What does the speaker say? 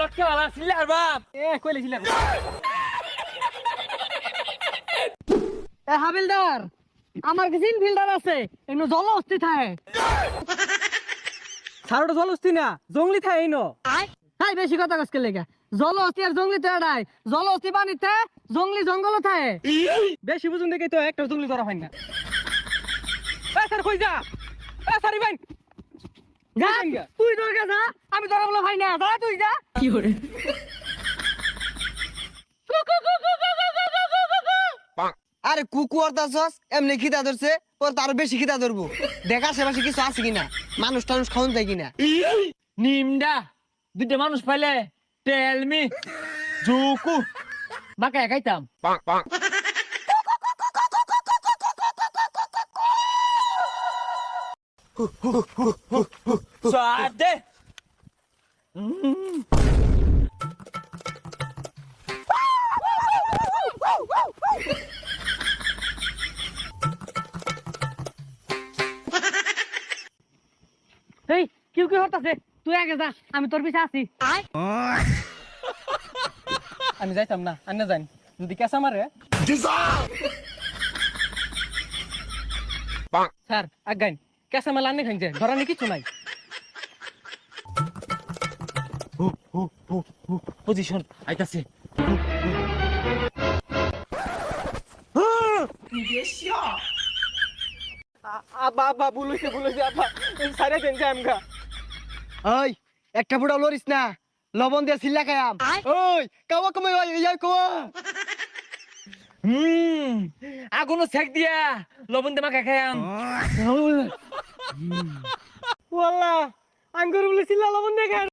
লটকে বাপ। এ এ, হাবিলদার, আমার কিছু ফিল্টার আছে? এনো জল অস্থি থাকে জল না, জঙ্গলি থাকে এই ন হাই, বেশি কথা কসকে লেগা? জল অস্থি আর জঙ্গলি তো এটাই জল অস্থি পানিতে, জঙ্গলি জঙ্গল থাকে বেশি বুঝুন দেখে তো একটা জঙ্গলি ধরা হয় না। স্যার কই যা? স্যার ইবেন যা। তুই দরকার যা। আমি ধরা বলে ভাই না যা তুই যা। কি করে? আরে কুকু অর্থাৎ এমনি খিদা ধরছে ওর তার বেশি খিদা ধরবো। দেখা আশেপাশে কিছু আছে কিনা? মানুষ টানুষ খাওয়ান যায় কিনা? নিমডা দুইটা মানুষ পাইলে টেল মি জুকু বাকা খাইতাম সাদে এই কিউ কি হতাছে? তুই আগে যা আমি তোর পিছে আছি। আমি যাইতাম না আন্না যাই যদি কেসা মারে। স্যার আগাইন কেসা মেলা আন্নে খাইছে ধরানি কিছু নাই। পজিশন আইতাছে। সারে দেন ওই একটা ফুটা লরিস না লবণ দিয়ে সিল্লা খায়াম ওই কাওয়া কমে ইয়াই কোয়া হুম আগুনো সেক দিয়া লবণ দে মাখা খায়াম ওয়াল্লাহ আঙ্গুর বলেছিল লবণ দেখে